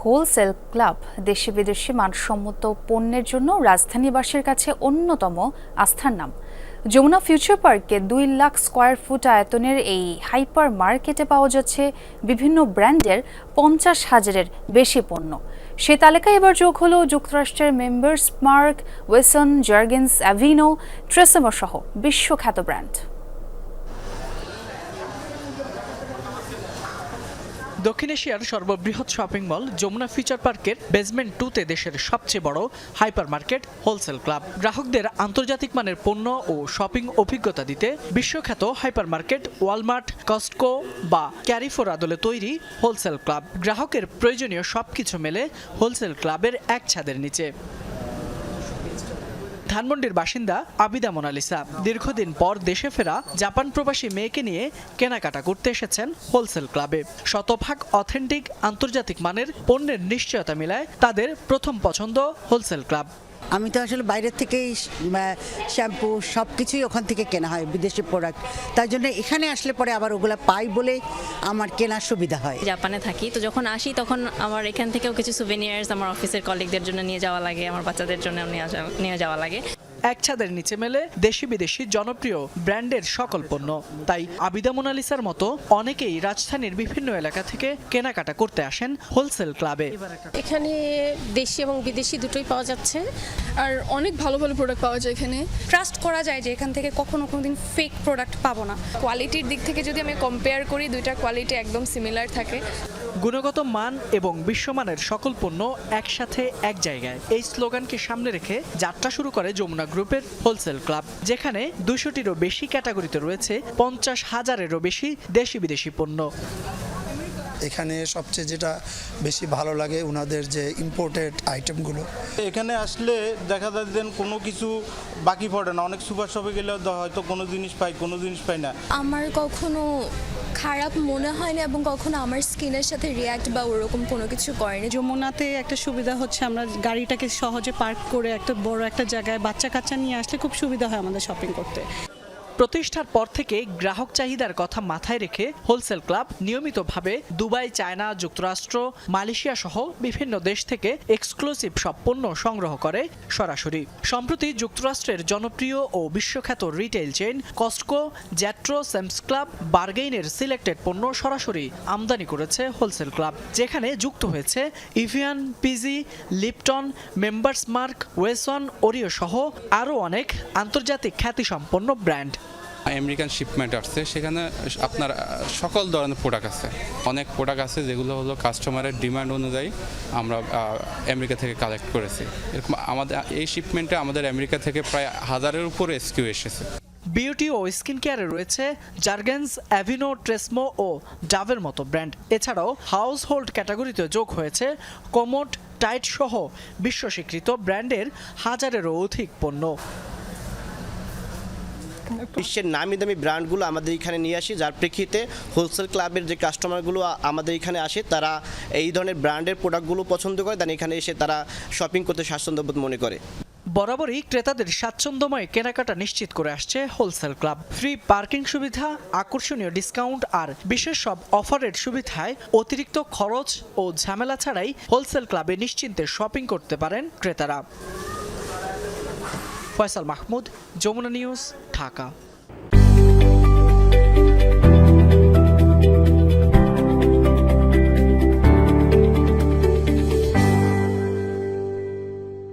Wholesale club দেশি বিদেশি মানসম্মত পণ্যের জন্য রাজধানীবাসীর কাছে অন্যতম আস্থার নাম। যমুনা ফিউচার পার্কে দুই লাখ স্কোয়ার ফুট আয়তনের এই হাইপার মার্কেটে পাওয়া যাচ্ছে বিভিন্ন ব্র্যান্ডের পঞ্চাশ হাজারের বেশি পণ্য। সে তালিকায় এবার যোগ হলো যুক্তরাষ্ট্রের Member's Mark, Wesson, Jergens, Aveeno, Tresemme সহ বিশ্বখ্যাত ব্র্যান্ড। দক্ষিণ এশিয়ার সর্ববৃহৎ শপিং মল যমুনা ফিচার পার্কের বেসমেন্ট টুতে দেশের সবচেয়ে বড় হাইপার মার্কেট হোলসেল ক্লাব গ্রাহকদের আন্তর্জাতিক মানের পণ্য ও শপিং অভিজ্ঞতা দিতে বিশ্বখ্যাত হাইপার মার্কেট ওয়ালমার্ট কস্টকো বা ক্যারিফোর আদলে তৈরি হোলসেল ক্লাব গ্রাহকের প্রয়োজনীয় সবকিছু মেলে হোলসেল ক্লাবের এক ছাদের নিচে। ধানমন্ডির বাসিন্দা আবিদা মোনালিসা দীর্ঘদিন পর দেশে ফেরা জাপান প্রবাসী মেয়েকে নিয়ে কেনাকাটা করতে এসেছেন হোলসেল ক্লাবে। শতভাগ অথেন্টিক, আন্তর্জাতিক মানের পণ্যের নিশ্চয়তা মিলায় তাদের প্রথম পছন্দ হোলসেল ক্লাব। আমি তো আসলে বাইরের থেকেই শ্যাম্পু সব কিছুই ওখান থেকে কেনা হয়, বিদেশি প্রোডাক্ট তার জন্য এখানে আসলে পরে আবার ওগুলো পাই বলে আমার কেনার সুবিধা হয়। জাপানে থাকি, তো যখন আসি তখন আমার এখান থেকেও কিছু সুভেনিয়ার্স আমার অফিসের কলিগদের জন্য নিয়ে যাওয়া লাগে, আমার বাচ্চাদের জন্য নিয়ে যাওয়া- নিয়ে যাওয়া লাগে। এক ছাদের নিচে মেলে দেশি বিদেশি জনপ্রিয় ব্র্যান্ডের সকল পণ্য। তাই আবিদা মোনালিসার মতো অনেকেই রাজধানীর বিভিন্ন এলাকা থেকে কেনাকাটা করতে আসেন হোলসেল ক্লাবে। এখানে দেশি এবং বিদেশি দুটোই পাওয়া যাচ্ছে। আর অনেক ভালো ভালো প্রোডাক্ট পাওয়া যায় এখানে। ট্রাস্ট করা যায় যে এখান থেকে কখনো কোনো দিন ফেক প্রোডাক্ট পাবো না। কোয়ালিটির দিক থেকে যদি আমি কম্পেয়ার করি, দুইটা কোয়ালিটি একদম সিমিলার থাকে। গুণগত মান এবং বিশ্বমানের সকল পণ্য একসাথে এক জায়গায়। এই স্লোগানকে সামনে রেখে যাত্রা শুরু করে যমুনা গ্রুপের হোলসেল ক্লাব যেখানে দুশোটিরও বেশি ক্যাটাগরিতে রয়েছে পঞ্চাশ হাজারেরও বেশি দেশি বিদেশি পণ্য। এখানে সবচেয়ে যেটা বেশি ভালো লাগে ওনাদের যে ইম্পোর্টেড আইটেমগুলো এখানে আসলে দেখা যায় যে কোনো কিছু বাকি পড়ে না। অনেক সুপার শপে গেলে হয়তো কোনো জিনিস পাই কোনো জিনিস পাই না। আমার কখনো খারাপ মনে হয়নি এবং কখনো আমার স্কিনের সাথে রিয়াক্ট বা ওরকম কোনো কিছু করেনি। যমুনাতে একটা সুবিধা হচ্ছে আমরা গাড়িটাকে সহজে পার্ক করে একটা বড় একটা জায়গায় বাচ্চা কাচ্চা নিয়ে আসলে খুব সুবিধা হয় আমাদের শপিং করতে। প্রতিষ্ঠার পর থেকে গ্রাহক চাহিদার কথা মাথায় রেখে হোলসেল ক্লাব নিয়মিতভাবে দুবাই চায়না যুক্তরাষ্ট্র মালয়েশিয়া সহ বিভিন্ন দেশ থেকে এক্সক্লুসিভ সব পণ্য সংগ্রহ করে সরাসরি। সম্প্রতি যুক্তরাষ্ট্রের জনপ্রিয় ও বিশ্বখ্যাত retail chain Costco Jetro Sam's club বার্গেইনের selected পণ্য সরাসরি আমদানি করেছে হোলসেল ক্লাব যেখানে যুক্ত হয়েছে Evian PG Lipton Member's Mark Wesson Oreo সহ আরও অনেক আন্তর্জাতিক খ্যাতিসম্পন্ন ব্র্যান্ড আমেরিকান শিপমেন্ট আসছে, সেখানে আপনার সকল ধরনের প্রোডাক্ট আছে। অনেক প্রোডাক্ট আছে যেগুলো হলো কাস্টমারের ডিমান্ড অনুযায়ী আমরা আমেরিকা থেকে কালেক্ট করেছি। এরকম আমাদের, এই শিপমেন্টে আমাদের আমেরিকা থেকে প্রায় হাজারের উপরে এসকিউ এসেছে। বিউটি ও স্কিন কেয়ারে রয়েছে জার্গেন্স, অ্যাভিনো, ট্রেসমো ও ডাভের মতো ব্র্যান্ড। এছাড়াও হাউস হোল্ড ক্যাটাগরিতে যোগ হয়েছে কোমোট, টাইট সহ বিশ্ব স্বীকৃত ব্র্যান্ডের হাজারেরও অধিক পণ্য। বিশ্বের নামি দামি ব্র্যান্ডগুলো আমাদের এখানে নিয়ে আসি, যার প্রেক্ষিতে হোলসেল ক্লাবের যে কাস্টমারগুলো আমাদের এখানে আসে, তারা এই ধরনের ব্র্যান্ডের প্রোডাক্টগুলো পছন্দ করে, দেন এখানে এসে তারা শপিং করতে স্বাচ্ছন্দ্যবোধ মনে করে। বরাবরই ক্রেতাদের স্বাচ্ছন্দ্যময় কেনাকাটা নিশ্চিত করে আসছে হোলসেল ক্লাব। ফ্রি পার্কিং সুবিধা, আকর্ষণীয় ডিসকাউন্ট আর বিশেষ সব অফারের সুবিধায় অতিরিক্ত খরচ ও ঝামেলা ছাড়াই হোলসেল ক্লাবে নিশ্চিন্তে শপিং করতে পারেন ক্রেতারা। ফয়সাল মাহমুদ, যমুনা নিউজ, ঢাকা।